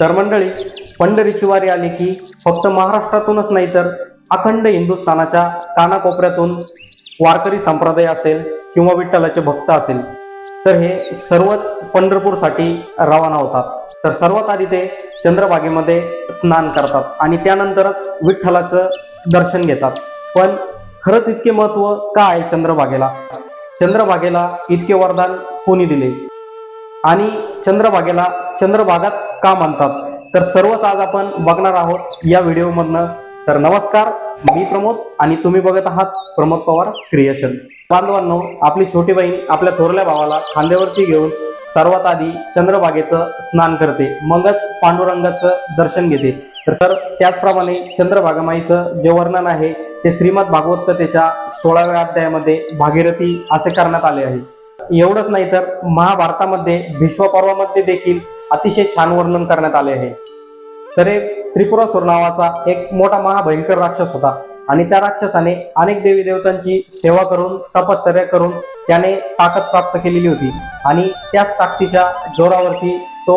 तर मंडळी पंढरीची वारी आली की फक्त महाराष्ट्रातूनच नाही तर अखंड हिंदुस्थानाच्या कानाकोपऱ्यातून वारकरी संप्रदाय असेल किंवा विठ्ठलाचे भक्त असेल तर हे सर्वच पंढरपूरसाठी रवाना होतात. तर सर्वात आधी ते चंद्रभागेमध्ये स्नान करतात आणि त्यानंतरच विठ्ठलाचं दर्शन घेतात. पण खरंच इतके महत्त्व का आहे चंद्रभागेला? चंद्रभागेला इतके वरदान कोणी दिले? आणि चंद्रभागेला चंद्रभागाच का मानतात तर सर्वच आज आपण बघणार आहोत या व्हिडिओमधनं. तर नमस्कार मी प्रमोद आणि तुम्ही बघत आहात प्रमोद पवार क्रिएशन. बांधवांनो आपली छोटी बहीण आपल्या थोरल्या भावाला खांद्यावरती घेऊन सर्वात आधी चंद्रभागेचं स्नान करते. मगच पांडुरंगाचं दर्शन घेते. तर तर त्याचप्रमाणे चंद्रभागामाईचं जे वर्णन आहे ते श्रीमद भागवत कथेच्या सोळाव्या अध्यायामध्ये भागीरथी असे करण्यात आले आहे. एवढंच नाही तर महाभारतामध्ये भीष्मपर्वामध्ये देखील अतिशय छान वर्णन करण्यात आले आहे. तर एक त्रिपुरासुर नावाचा एक मोठा महाभयंकर राक्षस होता आणि त्या राक्षसाने अनेक देवी देवतांची सेवा करून तपश्चर्या करून त्याने ताकद प्राप्त केलेली होती आणि त्याच ताकदीच्या जोरावरती तो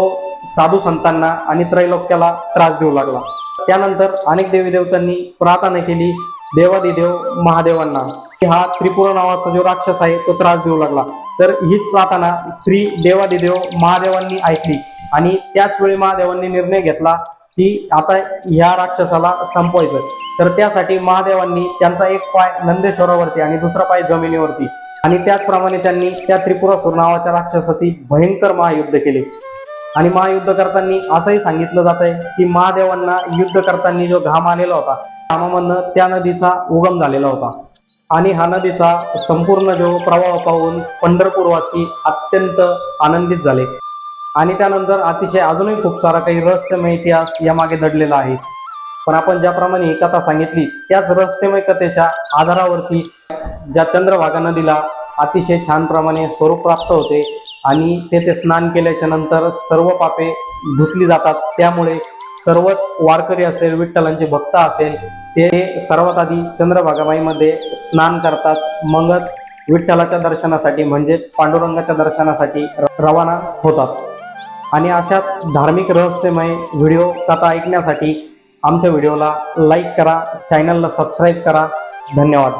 साधू संतांना आणि त्रैलोक्याला त्रास देऊ लागला. त्यानंतर अनेक देवी देवतांनी प्रार्थना केली देवादिदेव महादेवांना हा त्रिपुरा नावाचा जो राक्षस आहे तो त्रास देऊ लागला. तर हीच प्रार्थना श्री देवादिदेव महादेवांनी ऐकली. आणि त्याच वेळी महादेवांनी निर्णय घेतला की आता ह्या राक्षसाला संपवायचं. तर त्यासाठी महादेवांनी त्यांचा एक पाय नंदेश्वरावरती आणि दुसरा पाय जमिनीवरती. आणि त्याचप्रमाणे त्यांनी त्या त्रिपुरासूर नावाच्या राक्षसाची भयंकर महायुद्ध केले. आणि महायुद्ध करताना असंही सांगितलं जात आहे की महादेवांना युद्ध करताना जो घाम आलेला होता घामामधनं त्या नदीचा उगम झालेला होता. आणि हा नदीचा संपूर्ण जो प्रवाह पाहून पंढरपूरवासी अत्यंत आनंदित झाले. आणि त्यानंतर अतिशय अजूनही खूप सारा काही रहस्यमय इतिहास यामागे दडलेला आहे. पण आपण ज्याप्रमाणे ही कथा सांगितली त्याच रहस्यमय कथेच्या आधारावरती ज्या चंद्रभागा नदीला अतिशय छान प्रमाणे स्वरूप प्राप्त होते आणि तेथे स्नान केल्याच्यानंतर सर्व पापे धुतली जातात. त्यामुळे सर्वच वारकरी असेल विठ्ठलांचे भक्त असेल ते सर्वात आधी चंद्रभागाबाईमध्ये स्नान करतात मगच विठ्ठलाच्या दर्शनासाठी म्हणजेच पांडुरंगाच्या दर्शनासाठी रवाना होतात. आणि अशाच धार्मिक रहस्यमय व्हिडिओ कथा ऐकण्यासाठी आमच्या व्हिडिओला लाईक करा चॅनलला सबस्क्राईब करा. धन्यवाद.